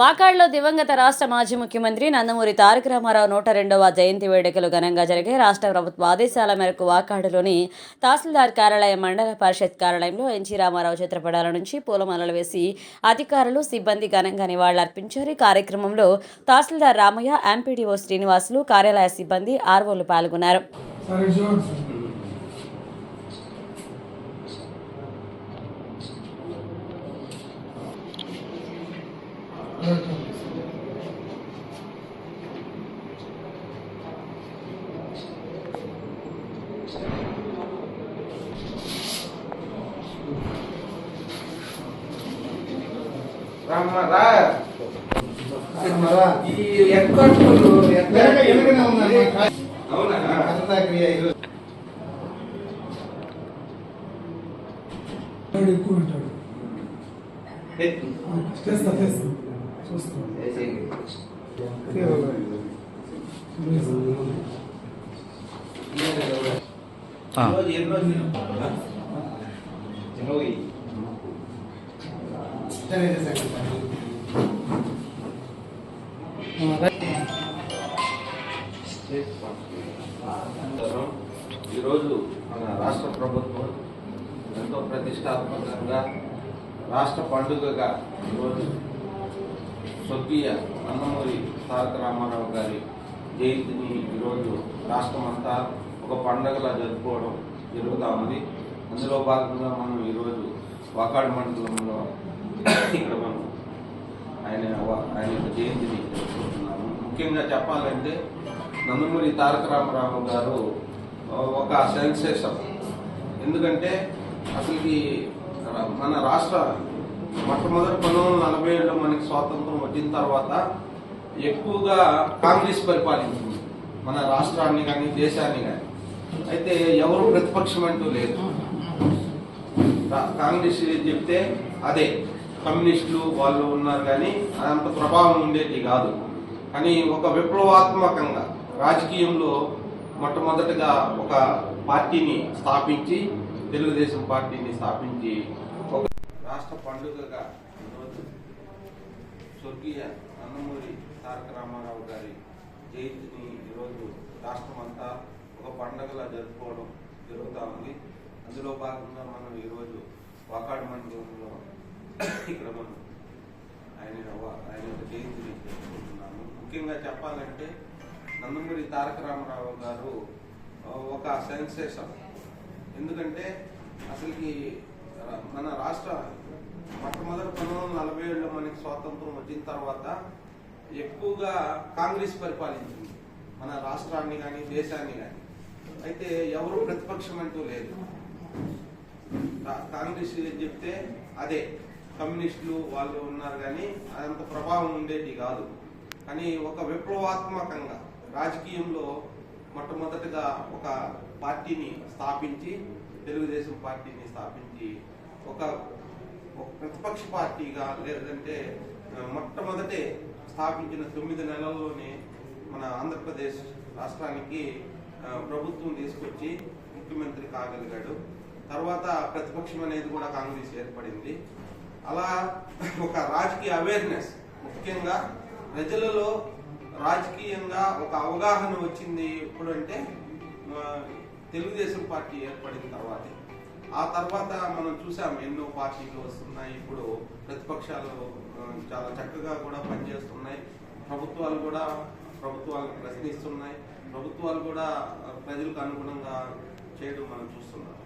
వాకాడ్లో దివంగత రాష్ట్ర మాజీ ముఖ్యమంత్రి నందమూరి తారక రామారావు నూట రెండవ జయంతి వేడుకలు ఘనంగా జరిగాయి. రాష్ట్ర ప్రభుత్వ ఆదేశాల మేరకు వాకాడులోని తహసీల్దార్ కార్యాలయం మండల పరిషత్ కార్యాలయంలో ఎన్టీ రామారావు చిత్రపటాల నుంచి పూలమాలలు వేసి అధికారులు సిబ్బంది ఘనంగా నివాళులర్పించారు. ఈ కార్యక్రమంలో తహసీల్దార్ రామయ్య ఎంపీడీఓ శ్రీనివాసులు కార్యాలయ సిబ్బంది ఆర్వోలు పాల్గొన్నారు. రామ్మరా మరా ఈ ఎక్కట్లు అవునా ఎక్కువ ఉంటాడు. చేస్తా చేస్తా. ఈరోజు మన రాష్ట్ర ప్రభుత్వం ఎంతో ప్రతిష్టాత్మకంగా రాష్ట్ర పండుగగా ఈరోజు స్వర్గీయ నందమూరి తారక రామారావు గారి జయంతిని ఈరోజు రాష్ట్రమంతా ఒక పండగలా జరుపుకోవడం జరుగుతూ ఉంది. అందులో భాగంగా మనం ఈరోజు వాకాడు మండలంలో ఇక్కడ మనం ఆయన ఆయన యొక్క జయంతిని జరుపుకుంటున్నాము. ముఖ్యంగా చెప్పాలంటే నందమూరి తారక రామారావు గారు ఒక సెన్సేషన్. ఎందుకంటే అసలుకి మన రాష్ట్ర మొట్టమొదటి పంతొమ్మిది వందల నలభై ఏడులో మనకి స్వాతంత్రం వచ్చిన తర్వాత ఎక్కువగా కాంగ్రెస్ పరిపాలించింది. మన రాష్ట్రాన్ని కానీ దేశాన్ని కానీ. అయితే ఎవరు ప్రతిపక్షం అంటూ లేదు. కాంగ్రెస్ చెప్తే అదే. కమ్యూనిస్టులు వాళ్ళు ఉన్నారు కానీ అదంత ప్రభావం ఉండేది కాదు. కానీ ఒక విప్లవాత్మకంగా రాజకీయంలో మొట్టమొదటిగా ఒక పార్టీని స్థాపించి తెలుగుదేశం పార్టీని స్థాపించి ఒక రాష్ట్ర పండుగగా ఈరోజు స్వర్గీయ నందమూరి తారక రామారావు గారి జయంతిని ఈరోజు రాష్ట్రమంతా ఒక పండగలా జరుపుకోవడం జరుగుతూ ఉంది. అందులో భాగంగా మనం ఈరోజు వాకాడు మండలంలో ఇక్కడ మనం ఆయన ఆయన యొక్క జయంతిని జరుపుకుంటున్నాము. ముఖ్యంగా చెప్పాలంటే నందమూరి తారక రామారావు గారు ఒక సెన్సేషన్. ఎందుకంటే అసలుకి మన రాష్ట్ర మొట్టమొదటి పంతొమ్మిది వందల నలభై ఏడులో మనకి స్వాతంత్రం వచ్చిన తర్వాత ఎక్కువగా కాంగ్రెస్ పరిపాలించింది. మన రాష్ట్రాన్ని కానీ దేశాన్ని కానీ అయితే ఎవరు ప్రతిపక్షం అంటూ లేదు. కాంగ్రెస్ చెప్తే అదే. కమ్యూనిస్టులు వాళ్ళు ఉన్నారు కానీ అదంత ప్రభావం ఉండేది కాదు. కానీ ఒక విప్లవాత్మకంగా రాజకీయంలో మొట్టమొదటిగా ఒక పార్టీని స్థాపించి తెలుగుదేశం పార్టీని స్థాపించి ఒక ఒక ప్రతిపక్ష పార్టీగా లేదంటే మొట్టమొదటి మొట్టమొదటే స్థాపించిన తొమ్మిది నెలల్లోనే మన ఆంధ్రప్రదేశ్ రాష్ట్రానికి ప్రభుత్వం తీసుకొచ్చి ముఖ్యమంత్రి కాగలిగాడు. తర్వాత ప్రతిపక్షం అనేది కూడా కాంగ్రెస్ ఏర్పడింది. అలా ఒక రాజకీయ అవేర్నెస్ ముఖ్యంగా ప్రజలలో రాజకీయంగా ఒక అవగాహన వచ్చింది ఎప్పుడంటే తెలుగుదేశం పార్టీ ఏర్పడిన తర్వాతే. ఆ తర్వాత మనం చూసాం ఎన్నో పార్టీలు వస్తున్నాయి. ఇప్పుడు ప్రతిపక్షాలు చాలా చక్కగా కూడా పనిచేస్తున్నాయి. ప్రభుత్వాలు కూడా ప్రభుత్వాలను ప్రశ్నిస్తున్నాయి. ప్రభుత్వాలు కూడా ప్రజలకు అనుగుణంగా చేయడం మనం చూస్తున్నాం.